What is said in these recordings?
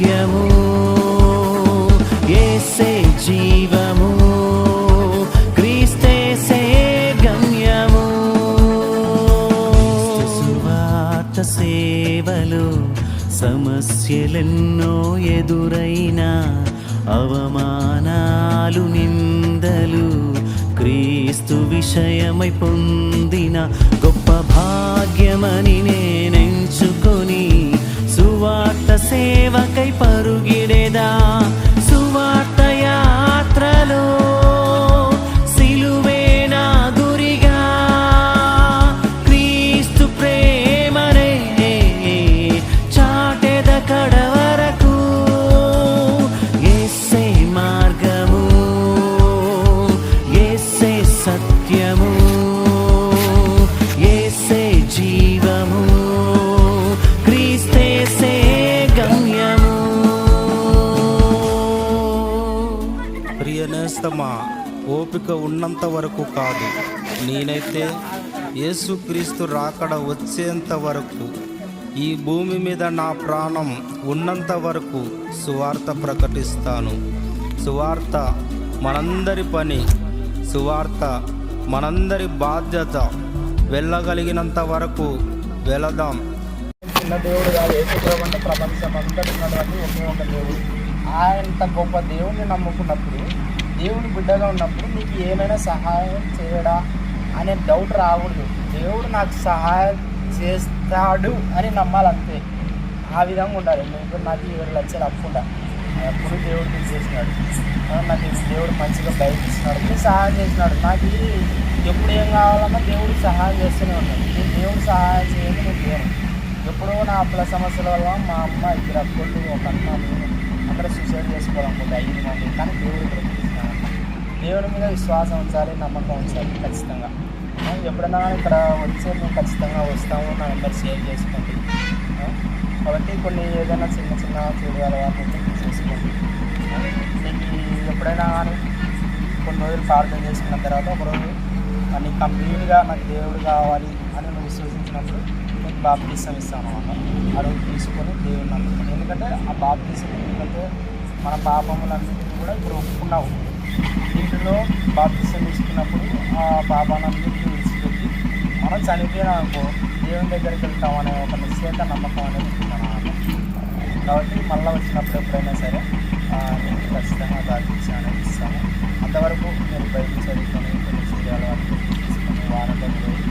సత్యము ఏసే జీవము క్రీస్తేసే గమ్యము. సువార్త సేవలు సమస్యలెన్నో ఎదురైనా అవమానాలు నిందలు క్రీస్తు విషయమై పొందిన గొప్ప భాగ్యమని నేనెంచుకొని సువార్త సేవకై క్రీస్తమా ఓపిక ఉన్నంత వరకు కాదు. నేనైతే యేసుక్రీస్తు రాకడ వచ్చేంత వరకు ఈ భూమి మీద నా ప్రాణం ఉన్నంత వరకు సువార్త ప్రకటిస్తాను. సువార్త మనందరి పని సువార్త మనందరి బాధ్యత. వెళ్ళగలిగినంత వరకు వెళదాం. చిన్న దేవుడు కాదు యేసుప్రభు అంటే ప్రపంచం అంతటి ఉన్నటువంటి ఒకే ఒక దేవుడు ఆయంత గొప్ప దేవుడిని నమ్ముకున్నప్పుడు దేవుని బిడ్డగా ఉన్నప్పుడు నీకు ఏమైనా సహాయం చేయడా అనే డౌట్ రాకూడదు. దేవుడు నాకు సహాయం చేస్తాడు అని నమ్మాలంతే. ఆ విధంగా ఉండాలి. నువ్వు నాకు ఏడు లక్షలు అప్పు ఉండా అప్పుడు దేవుడు చేసినాడు. నాకు దేవుడు మంచిగా బయట ఇస్తున్నాడు సహాయం చేసినాడు. నాకు ఎప్పుడు ఏం కావాలన్నా దేవుడు సహాయం చేస్తూనే ఉన్నాడు. నేను దేవుడు సహాయం చేయదు నేను దేవుడు ఎప్పుడో నా అప్పుల సమస్యల వల్ల మా అమ్మ ఇద్దరు అప్పుడు ఒక అన్న అక్కడ సూసైడ్ చేసుకోవాలనుకుంటే ఐదు మంది. కానీ దేవుడు దేవుని దేవుడి మీద విశ్వాసం ఉంచాలి నమ్మకం ఉంచాలి ఖచ్చితంగా. ఎప్పుడన్నా ఎప్పుడైనా ఇక్కడ వచ్చే మేము ఖచ్చితంగా వస్తాము నా నెంబర్ షేర్ చేసుకోండి. కాబట్టి కొన్ని ఏదైనా చిన్న చిన్న చెడు అలవాట్లు చేసుకోండి. మీకు నీకు ఎప్పుడైనా కానీ కొన్ని రోజులు ప్రార్థన చేసుకున్న తర్వాత ఒకరోజు నీకు కంప్లీట్గా నాకు దేవుడు కావాలి అని నువ్వు విశ్వసించినప్పుడు నేను బాప్తీసం ఇస్తాను అన్నమాట అడుగు తీసుకొని దేవుడిని అందుకుని ఎందుకంటే ఆ బాప్తీసం ఎందుకంటే మన పాపములన్నింటినీ కూడా ఇప్పుడు ఒప్పుకున్నావు. వీటిలో బాప్తిసం తీసుకున్నప్పుడు ఆ పాపాలన్నింటినీ విడిచిపెట్టి మనం చనిపోయినా అనుకో దేవుని దగ్గరికి వెళ్తాం అనే ఒక నిశ్చేత నమ్మకం అనేది ఉంటున్నాను కాబట్టి మళ్ళీ వచ్చినప్పుడు ఎప్పుడైనా సరే నేను ఖచ్చితంగా బాధ్యత అనేది ఇస్తాను అంతవరకు నేను బయట చదువుకొని కొన్ని సీరియాలు వరకు తీసుకొని వారంలో రోజు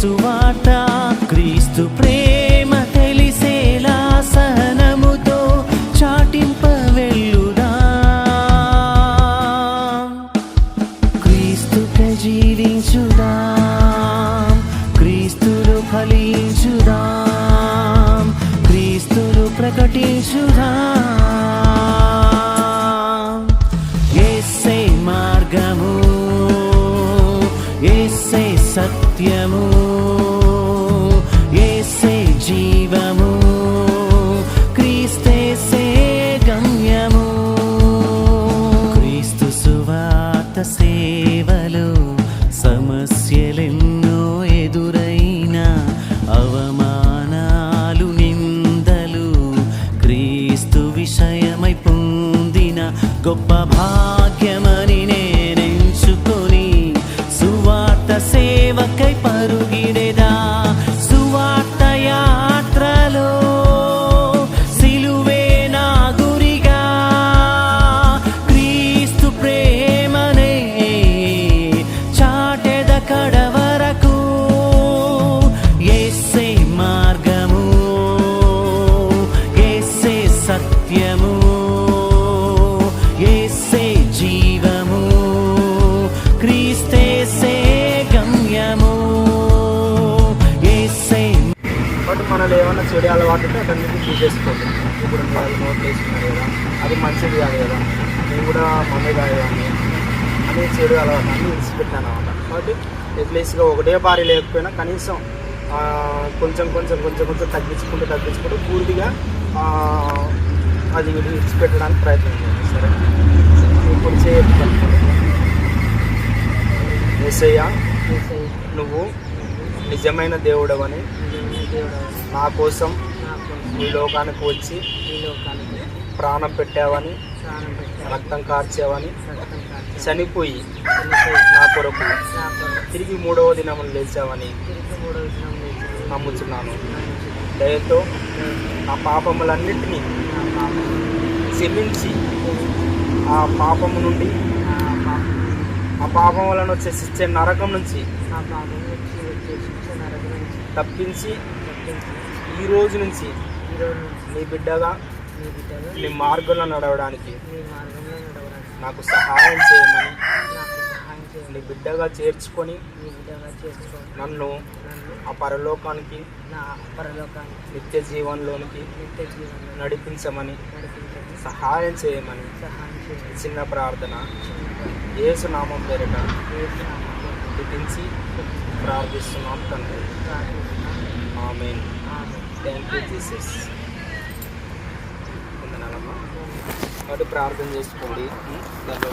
సువార్త క్రీస్తు ప్రేమ తెలిసేలా సహనముతో చాటింప వెళ్ళుదా క్రీస్తు ప్రజీవించుదా? క్రీస్తులు ఫలించుదా? క్రీస్తులు ప్రకటించుదా? ఎస్సే మార్గము ఎస్సే సత్యము పొందిన గొప్ప భాగ్యమని చెడు అలవాటు ఉంటే నుంచి తీసేసుకోండి. ఇప్పుడు మీరు అది నోట్ వేసుకున్నారు కదా అది మంచిది కాదు కదా నేను కూడా మమ్మీ కాదని అని చెడు అలవాటు అని విడిచిపెట్టాను అనమాట. కాబట్టి అట్లీస్ట్గా ఒకటే భారీ లేకపోయినా కనీసం కొంచెం కొంచెం కొంచెం కొంచెం తగ్గించుకుంటూ తగ్గించుకుంటూ పూర్తిగా అది విడిచిపెట్టడానికి ప్రయత్నం చేయండి. సరే? ఇప్పుడు చేయొచ్చు నువ్వు నిజమైన దేవుడవని నా కోసం ఈ లోకానికి వచ్చి ప్రాణం పెట్టావని రక్తం కార్చావని చనిపోయి నా కొరకు తిరిగి మూడవ దినములు లేచావని నమ్ముతున్నాను దయతో నా పాపములన్నింటినీ క్షమించి ఆ పాపము నుండి ఆ పాపం వలన వచ్చే శిక్ష నరకం నుంచి తప్పించి ఈ రోజు నుంచి నీ బిడ్డగా నీ మార్గంలో నడవడానికి నాకు సహాయం చేయమని నీ బిడ్డగా చేర్చుకొని నన్ను ఆ పరలోకానికి పరలోకానికి నిత్య జీవనంలోనికి నడిపించమని సహాయం చేయమని చిన్న ప్రార్థన యేసు నామం పేరిట లిఖించి ప్రార్థిస్తున్నాం తండ్రి. జీసస్ వందనాలమ్మా ప్రార్థన చేసుకోండి. దాంట్లో